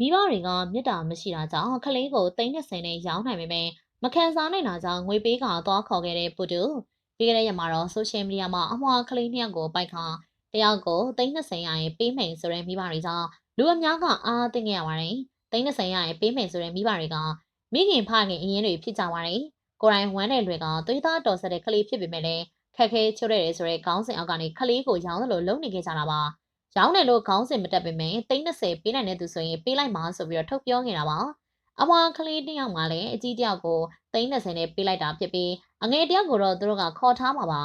မိဘတွေကမေတ္တာမရှိတာကြောင့်ကလေးကိုတိတ်နဲ့ဆင်နဲ့ရောင်းနိုင်ပေမဲ့မခံစားနိုင်တာကြောင့်ငွေပေးကသွားခေါ်ခဲ့တဲ့ပုတူပြီးခဲ့တဲ့ရက်မှာတော့ဆိုရှယ်မီဒီယာမှာအမွှာကလေးနှစ်ယောက်ကိုပိုက်ခါတယောက်ကိုတိတ်နဲ့ဆင်ရရင်ပေးမယ်ဆိုတဲ့မိဘတွေကြောင့်လူအများကအားသိခဲ့ရပါတယ်တိတ်နဲ့ဆင်ရရင်ပေးမယ်ဆိုတဲ့မိဘတွေကမိခင်ဖခင်အရင်တွေဖြစ်ကြပါတယ်ကိုယ်တိုင်ဝမ်းတဲ့တွေကသွေးသားတော်ဆက်တဲ့ကလေးဖြစ်ပေမဲ့လည်းခက်ခဲချို့တဲ့တယ်ဆိုတဲ့ခေါင်းစဉ်အောက်ကနေကလေးကိုရောင်းတယ်လို့လုံနေခဲ့ကြတာပါ ရောင်းတယ်လို့ခေါင်းစဉ်မတက်ပေမဲ့သိန်း30ပေးနိုင်တဲ့သူဆိုရင်ပေးလိုက်ပါဆိုပြီးတော့ထုတ်ပြောနေတာပါအမွာကလေးတစ်ယောက်မှလည်းအကြီးတစ်ယောက်ကိုသိန်း30နဲ့ပေးလိုက်တာဖြစ်ပြီးအငယ်တစ်ယောက်ကိုတော့သူတို့ကခေါ်ထားမှာပါ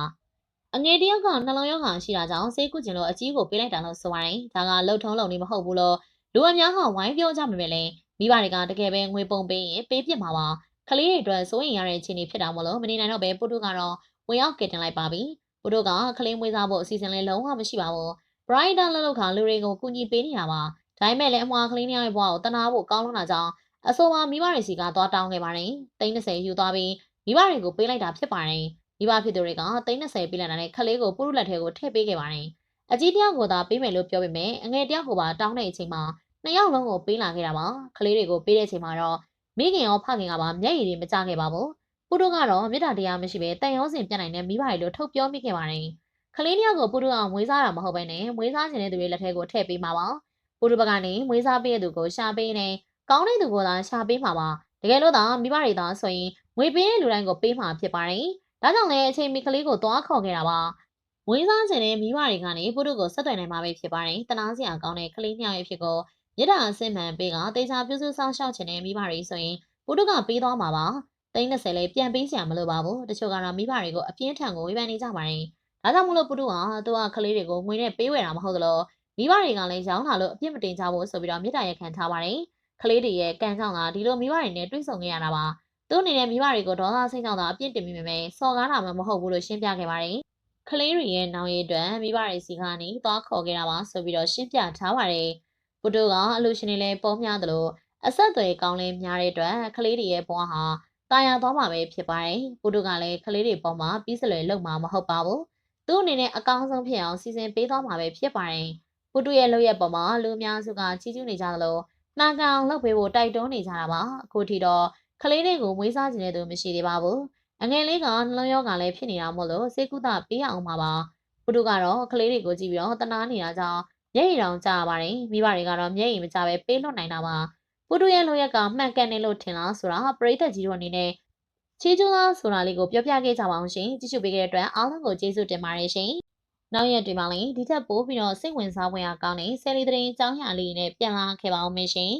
အငယ်တစ်ယောက်ကနှလုံးရောဂါရှိတာကြောင့်ဆေးကုကျင်လို့အကြီးကိုပေးလိုက်တာလို့ဆိုပါတယ်ဒါကလှုပ်ထုံးလုံနေမဟုတ်ဘူးလို့လူအများကဝိုင်းပြောကြမှာပဲလေမိဘတွေကတကယ်ပဲငွေပုံပေးရင်ပေးပြစ်မှာပါကလေးတွေအတွက်စိုးရင်ရတဲ့အခြေအနေဖြစ်တာမို့လို့မနေနိုင်တော့ပဲပုတုကတော့ဝင်ရောက်ကတင်လိုက်ပါပြီပုတုကကလေးမွေးစားဖို့အစီအစဉ်လည်းလုံးဝမရှိပါဘူး Brighter လှုပ်ခါလူတွေကိုကူညီပေးနေတာပါ။ဒါပေမဲ့လည်းအမွာကလေးနှစ်ယောက်ရဲ့ဘဝကိုတနာဖို့ကောင်းလွန်းတာကြောင့်အဆိုပါမိဘတွေစီကသွားတောင်းခဲ့ပါတယ်။သိန်း30ယူသွားပြီးမိဘတွေကိုပေးလိုက်တာဖြစ်ပါတယ်။မိဘဖြစ်သူတွေကသိန်း30ပေးလိုက်တာနဲ့ခလေးကိုပုရုလက်ထဲကိုထည့်ပေးခဲ့ပါတယ်။အကြီးတယောက်ကိုသာပေးမယ်လို့ပြောပေမဲ့အငယ်တယောက်ကိုပါတောင်းတဲ့အချိန်မှာနှစ်ယောက်လုံးကိုပေးလာခဲ့တာပါ။ခလေးတွေကိုပေးတဲ့အချိန်မှာတော့မိခင်ရောဖခင်ကပါမျက်ရည်တွေမကျခဲ့ပါဘူး။ပုရုကတော့မေတ္တာတရားမရှိဘဲတန်ရုံးစင်ပြတ်နိုင်တဲ့မိဘတွေလို့ထုတ်ပြောမိခဲ့ပါတယ်။ ကလေးတယောက်ကိုပုရုအောင်မွေးစားတာမဟုတ်ဘဲနဲ့မွေးစားခြင်းတဲ့သူတွေလက်ထဲကိုထည့်ပေးမှာပါပုရုဘက်ကနေမွေးစားပေးတဲ့သူကိုရှာပေးနေကောင်းတဲ့သူကိုသာရှာပေးမှာပါတကယ်လို့သာမိဘတွေသာဆိုရင်ငွေပေးတဲ့လူတိုင်းကိုပေးမှာဖြစ်ပါတယ်ဒါကြောင့်လည်းအချိန်မီကလေးကိုသွားခေါ်ခဲ့တာပါမွေးစားခြင်းတဲ့မိဘတွေကနေပုရုကိုဆက်သွယ်နိုင်မှာပဲဖြစ်ပါတယ်တနာစရာကောင်းတဲ့ကလေးနှစ်ယောက်ရဲ့ဖြစ်ကိုမြစ်တာအစင်မှန်ပေးကတေချာပြုစုဆောင်ရှောက်ခြင်းတဲ့မိဘတွေဆိုရင်ပုရုကပေးသွားမှာပါသိန်း30လေးပြန်ပေးစရာမလိုပါဘူးတချို့ကတော့မိဘတွေကိုအပြင်းထန်ကိုဝေဖန်နေကြပါတယ် ဒါကြောင့်မလို့ပုတုကသူကကလေးတွေကိုငွေနဲ့ပေးဝယ်တာမဟုတ်သလိုမိဘတွေကလည်းရောင်းလာလို့အပြစ်မတင်ကြဘူးဆိုပြီးတော့မေတ္တာရက်ခံထားပါတယ်။ကလေးတွေရဲ့ကံကြောင့်လားဒီလိုမိဘတွေနဲ့တွေ့ဆုံခဲ့ရတာပါ။သူအနေနဲ့မိဘတွေကိုဒေါသစိတ်ကြောင့်သာအပြစ်တင်မိပေမဲ့စော်ကားတာမှမဟုတ်ဘူးလို့ရှင်းပြခဲ့ပါတယ်။ကလေးတွေရဲ့နောင်ရည်အတွက်မိဘတွေစီကနေသွားခေါ်ခဲ့တာပါဆိုပြီးတော့ရှင်းပြထားပါတယ်။ပုတုကအလူရှင်တွေလည်းပုံများသလိုအဆက်အသွယ်ကောင်းလေးများတဲ့အတွက်ကလေးတွေရဲ့ဘဝဟာတာယာသွားမှာပဲဖြစ်ပါတယ်။ပုတုကလည်းကလေးတွေပေါ်မှာပြီးစလွယ်လုံမှာမဟုတ်ပါဘူး။ သူ့အနေနဲ့အကောင်းဆုံးဖြစ်အောင်စီစဉ်ပေးသွားမှာပဲဖြစ်ပါတယ်။ပုတုရဲ့လုပ်ရက်ပေါ်မှာလူအများစုကချီးကျူးနေကြသလိုနှာကန်အောင်လုပ်ပေးဖို့တိုက်တွန်းနေကြတာပါ။အခုထိတော့ကလေးတွေကိုမွေးစားခြင်းတဲ့သူမရှိသေးပါဘူး။အငယ်လေးကနှလုံးရောဂါလည်းဖြစ်နေတာမို့လို့စေကုသပေးအောင်ပါပါ။ပုတုကတော့ကလေးတွေကိုကြည့်ပြီးတော့တနာနေတာကြောင့်မျက်ရည်တောင်ကျပါတယ်။မိဘတွေကတော့မျက်ရည်မကျပဲပေးလွတ်နိုင်တာပါ။ပုတုရဲ့လုပ်ရက်ကမှန်ကန်တယ်လို့ထင်လားဆိုတာပရိသတ်ကြီးတို့အနေနဲ့ ချီးကျူးလားဆိုတာလေးကိုပြောပြခဲ့ကြပါအောင်ရှင်ကြည့်ရှုပေးခဲ့တဲ့အတွက်အားလုံးကိုကျေးဇူးတင်ပါတယ်ရှင်နောက်ရက်တွေမှာလည်းဒီထက်ပိုပြီးတော့စိတ်ဝင်စားဖွယ်ရာကောင်းတဲ့ဆယ်လီသတင်းအကြောင်းအရာလေးတွေနဲ့ပြန်လာခဲ့ပါအောင်မရှင်